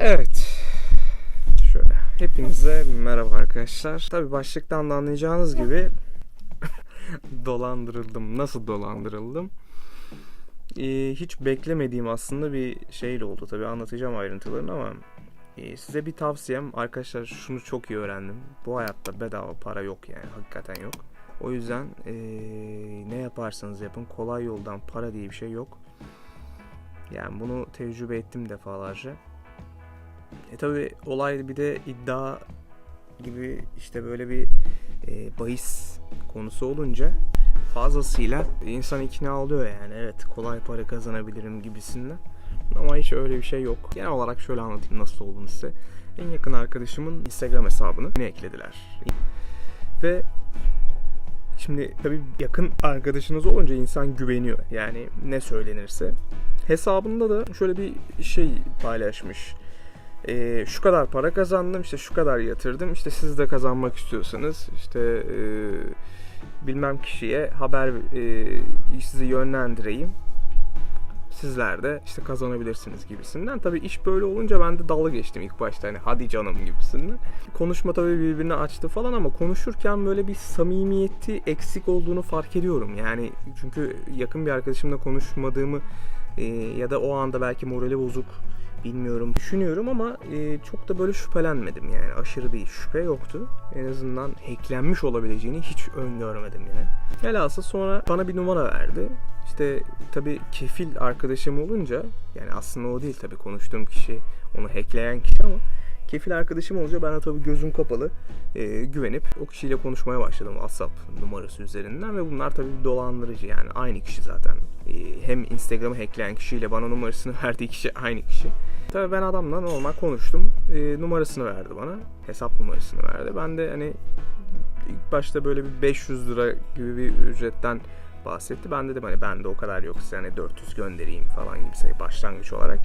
Evet. Şöyle hepinize merhaba arkadaşlar. Tabi başlıktan da anlayacağınız gibi dolandırıldım. Nasıl dolandırıldım? Ee, hiç beklemediğim aslında bir şeyle oldu. Tabi anlatacağım ayrıntılarını ama e, size bir tavsiyem arkadaşlar şunu çok iyi öğrendim. Bu hayatta bedava para yok yani hakikaten yok. O yüzden e, ne yaparsanız yapın kolay yoldan para diye bir şey yok. Yani bunu tecrübe ettim defalarca. E tabi olay bir de iddia gibi işte böyle bir e, bahis konusu olunca fazlasıyla insan ikna oluyor yani evet kolay para kazanabilirim gibisinden. Ama hiç öyle bir şey yok. Genel olarak şöyle anlatayım nasıl olduğunu size. En yakın arkadaşımın Instagram hesabını ne eklediler. Ve şimdi tabii yakın arkadaşınız olunca insan güveniyor. Yani ne söylenirse. Hesabında da şöyle bir şey paylaşmış e, şu kadar para kazandım işte şu kadar yatırdım işte siz de kazanmak istiyorsanız işte e, bilmem kişiye haber e, sizi yönlendireyim sizler de işte kazanabilirsiniz gibisinden. Tabii iş böyle olunca ben de dalga geçtim ilk başta hani hadi canım gibisinden. Konuşma tabii birbirini açtı falan ama konuşurken böyle bir samimiyeti eksik olduğunu fark ediyorum. Yani çünkü yakın bir arkadaşımla konuşmadığımı e, ya da o anda belki morali bozuk bilmiyorum düşünüyorum ama e, çok da böyle şüphelenmedim yani aşırı bir şüphe yoktu. En azından hacklenmiş olabileceğini hiç öngörmedim yani. Velhasıl sonra bana bir numara verdi. İşte tabii kefil arkadaşım olunca yani aslında o değil tabii konuştuğum kişi onu hackleyen kişi ama kefil arkadaşım olunca ben de tabii gözüm kapalı e, güvenip o kişiyle konuşmaya başladım WhatsApp numarası üzerinden ve bunlar tabii dolandırıcı yani aynı kişi zaten. E, hem Instagram'ı hackleyen kişiyle bana numarasını verdiği kişi aynı kişi. Tabii ben adamla normal konuştum. E, numarasını verdi bana. Hesap numarasını verdi. Ben de hani ilk başta böyle bir 500 lira gibi bir ücretten bahsetti. Ben dedim hani bende o kadar yok size hani 400 göndereyim falan gibi şey başlangıç olarak.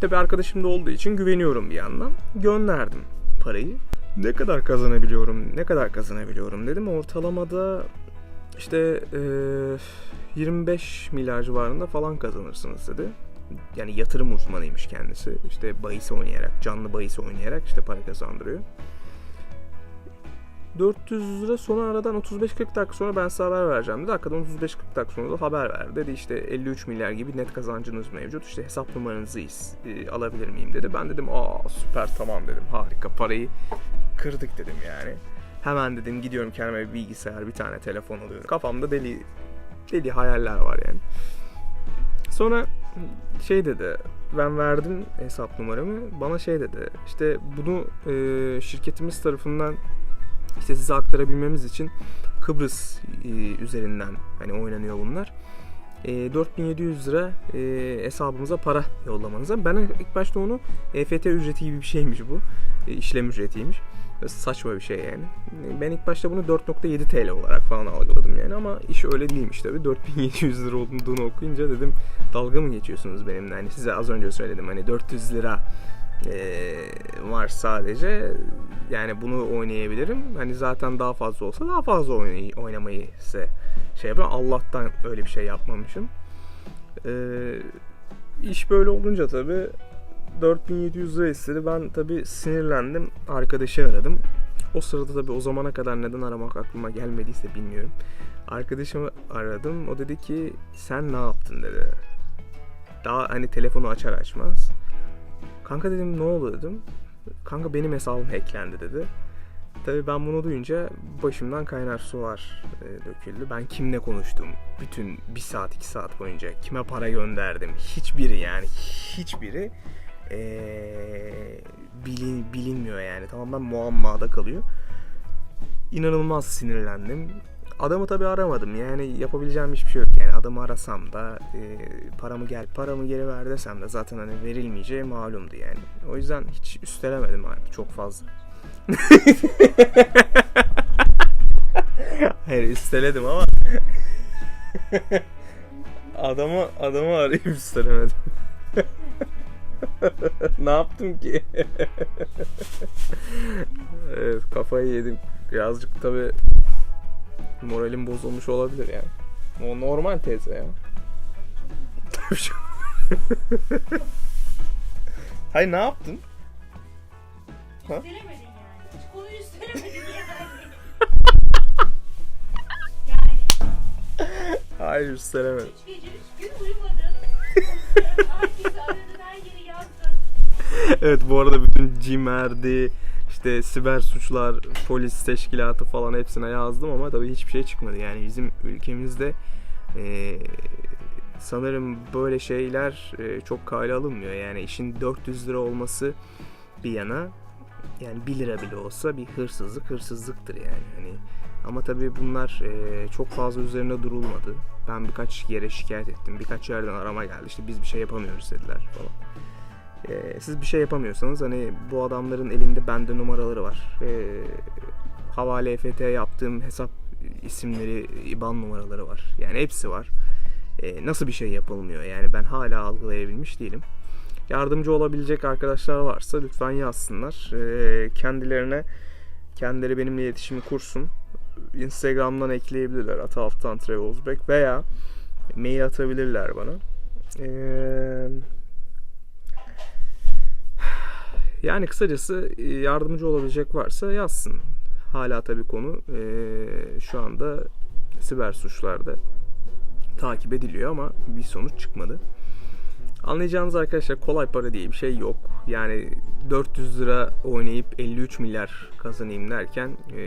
Tabii arkadaşım da olduğu için güveniyorum bir yandan. Gönderdim parayı. Ne kadar kazanabiliyorum, ne kadar kazanabiliyorum dedim. Ortalamada işte e, 25 milyar civarında falan kazanırsınız dedi. Yani yatırım uzmanıymış kendisi. İşte bahis oynayarak, canlı bahis oynayarak işte para kazandırıyor. 400 lira sonra aradan 35-40 dakika sonra ben size haber vereceğim dedi. Hakikaten 35-40 dakika sonra da haber verdi. Dedi işte 53 milyar gibi net kazancınız mevcut. İşte hesap numaranızı e, alabilir miyim dedi. Ben dedim aa süper tamam dedim. Harika parayı kırdık dedim yani. Hemen dedim gidiyorum kendime bir bilgisayar bir tane telefon alıyorum. Kafamda deli deli hayaller var yani. Sonra şey dedi ben verdim hesap numaramı bana şey dedi işte bunu e, şirketimiz tarafından işte size aktarabilmemiz için Kıbrıs e, üzerinden hani oynanıyor bunlar. E, 4700 lira e, hesabımıza para yollamanıza. Ben ilk başta onu EFT ücreti gibi bir şeymiş bu. E, işlem ücretiymiş. Saçma bir şey yani. Ben ilk başta bunu 4.7 TL olarak falan algıladım yani ama iş öyle değilmiş tabi. 4700 lira olduğunu okuyunca dedim dalga mı geçiyorsunuz benimle? Hani size az önce söyledim hani 400 lira e, var sadece. Yani bunu oynayabilirim. Hani zaten daha fazla olsa daha fazla oynay- oynamayı size şey yapıyorum. Allah'tan öyle bir şey yapmamışım. E, iş böyle olunca tabi 4700 lira istedi. Ben tabi sinirlendim. Arkadaşı aradım. O sırada tabi o zamana kadar neden aramak aklıma gelmediyse bilmiyorum. Arkadaşımı aradım. O dedi ki sen ne yaptın dedi. Daha hani telefonu açar açmaz. Kanka dedim ne oldu dedim. Kanka benim hesabım hacklendi dedi. Tabii ben bunu duyunca başımdan kaynar sular e, döküldü. Ben kimle konuştum bütün bir saat iki saat boyunca kime para gönderdim hiçbiri yani hiçbiri e, bilin, bilinmiyor yani tamamen muammada kalıyor. İnanılmaz sinirlendim. Adamı tabii aramadım yani yapabileceğim hiçbir şey yok yani adamı arasam da e, paramı gel paramı geri ver desem de zaten hani verilmeyeceği malumdu yani. O yüzden hiç üstelemedim artık çok fazla. Hayır üsteledim ama adamı adamı arayıp üstelemedim. ne yaptım ki? evet, kafayı yedim. Birazcık tabi moralim bozulmuş olabilir yani. O normal teyze ya. Hayır ne yaptın? Ha? Üstelemedin yani. Hiç konuyu üstelemedin yani. yani Hayır üstelemedim. üç gece üç gün uyumadın. Herkesi aradın her yeri yazdın. evet bu arada bütün CİMER'di, işte siber suçlar, polis teşkilatı falan hepsine yazdım ama tabii hiçbir şey çıkmadı. Yani bizim ülkemizde eee, sanırım böyle şeyler eee, çok kale alınmıyor. Yani işin 400 lira olması bir yana yani 1 lira bile olsa bir hırsızlık hırsızlıktır yani. Hani ama tabii bunlar eee, çok fazla üzerine durulmadı. Ben birkaç yere şikayet ettim. Birkaç yerden arama geldi. İşte biz bir şey yapamıyoruz dediler falan. Ee, siz bir şey yapamıyorsanız hani bu adamların elinde bende numaraları var. Ee, havale EFT yaptığım hesap isimleri, IBAN numaraları var. Yani hepsi var. Ee, nasıl bir şey yapılmıyor? Yani ben hala algılayabilmiş değilim. Yardımcı olabilecek arkadaşlar varsa lütfen yazsınlar. Ee, kendilerine kendileri benimle iletişimi kursun. Instagram'dan ekleyebilirler Ata Alttan Travelsback veya mail atabilirler bana. Eee yani kısacası e, yardımcı olabilecek varsa yazsın. Hala tabii konu e, şu anda siber suçlarda takip ediliyor ama bir sonuç çıkmadı. Anlayacağınız arkadaşlar kolay para diye bir şey yok. Yani 400 lira oynayıp 53 milyar kazanayım derken e,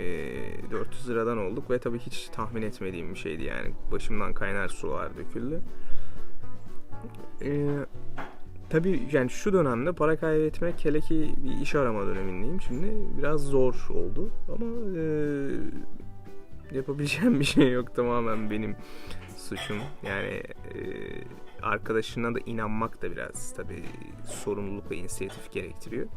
400 liradan olduk ve tabii hiç tahmin etmediğim bir şeydi yani. Başımdan kaynar sular döküldü. E, Tabii yani şu dönemde para kaybetmek hele ki bir iş arama dönemindeyim. Şimdi biraz zor oldu ama e, yapabileceğim bir şey yok tamamen benim suçum. Yani e, arkadaşına da inanmak da biraz tabii sorumluluk ve inisiyatif gerektiriyor.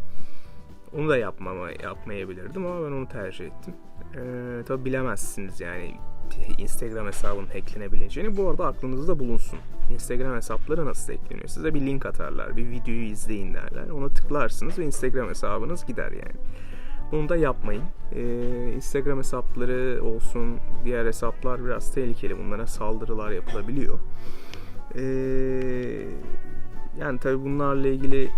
Onu da yapmama yapmayabilirdim ama ben onu tercih ettim. E, tabii bilemezsiniz yani Instagram hesabının hacklenebileceğini. Bu arada aklınızda bulunsun. Instagram hesapları nasıl hackleniyor? Size bir link atarlar, bir videoyu izleyin derler. Ona tıklarsınız ve Instagram hesabınız gider yani. Bunu da yapmayın. Ee, Instagram hesapları olsun, diğer hesaplar biraz tehlikeli. Bunlara saldırılar yapılabiliyor. Ee, yani tabii bunlarla ilgili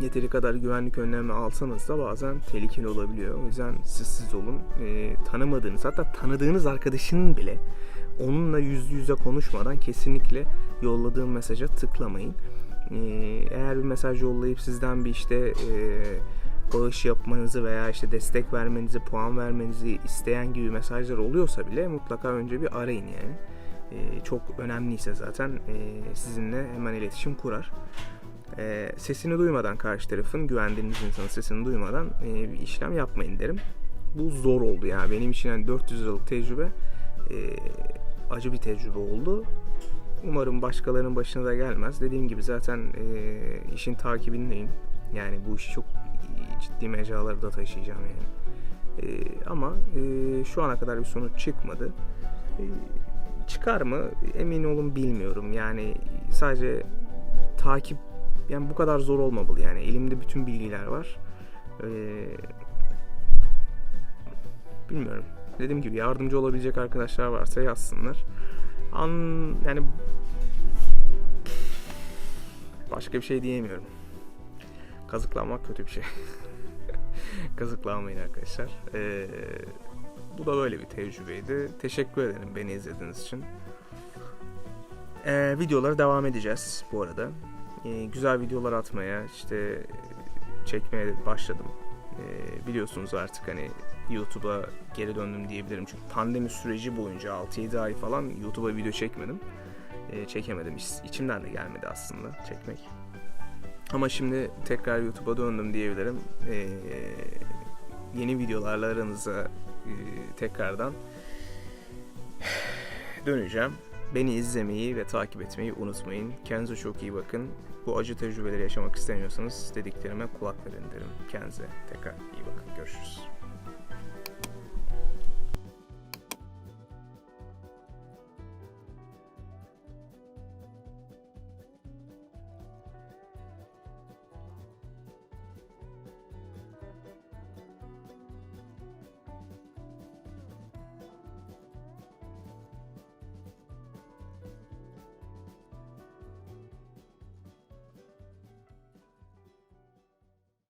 yeteri kadar güvenlik önlemi alsanız da bazen tehlikeli olabiliyor. O yüzden sessiz olun. Ee, tanımadığınız hatta tanıdığınız arkadaşının bile onunla yüz yüze konuşmadan kesinlikle yolladığım mesaja tıklamayın. Ee, eğer bir mesaj yollayıp sizden bir işte e, bağış yapmanızı veya işte destek vermenizi, puan vermenizi isteyen gibi mesajlar oluyorsa bile mutlaka önce bir arayın yani. Ee, çok önemliyse zaten e, sizinle hemen iletişim kurar. E, sesini duymadan karşı tarafın güvendiğiniz insanın sesini duymadan e, bir işlem yapmayın derim. Bu zor oldu yani benim için yani 400 liralık tecrübe e, acı bir tecrübe oldu. Umarım başkalarının başına da gelmez. Dediğim gibi zaten e, işin takibindeyim. Yani bu işi çok ciddi mecralara da taşıyacağım yani. E, ama e, şu ana kadar bir sonuç çıkmadı. E, çıkar mı emin olun bilmiyorum. Yani sadece takip yani bu kadar zor olmamalı yani elimde bütün bilgiler var. Ee, bilmiyorum. Dediğim gibi yardımcı olabilecek arkadaşlar varsa yazsınlar. An yani başka bir şey diyemiyorum. Kazıklanmak kötü bir şey. Kazıklanmayın arkadaşlar. Ee, bu da böyle bir tecrübeydi. Teşekkür ederim beni izlediğiniz için. Ee, videolara devam edeceğiz bu arada. Ee, güzel videolar atmaya, işte çekmeye başladım. Ee, biliyorsunuz artık hani YouTube'a geri döndüm diyebilirim. Çünkü pandemi süreci boyunca 6-7 ay falan YouTube'a video çekmedim. Çekemedim. İç- İçimden de gelmedi aslında çekmek. Ama şimdi tekrar YouTube'a döndüm diyebilirim. Yeni videolarla aranıza e, tekrardan döneceğim. Beni izlemeyi ve takip etmeyi unutmayın. Kendinize çok iyi bakın. Bu acı tecrübeleri yaşamak istemiyorsanız dediklerime kulak verin derim. Kendinize tekrar iyi bakın. Görüşürüz.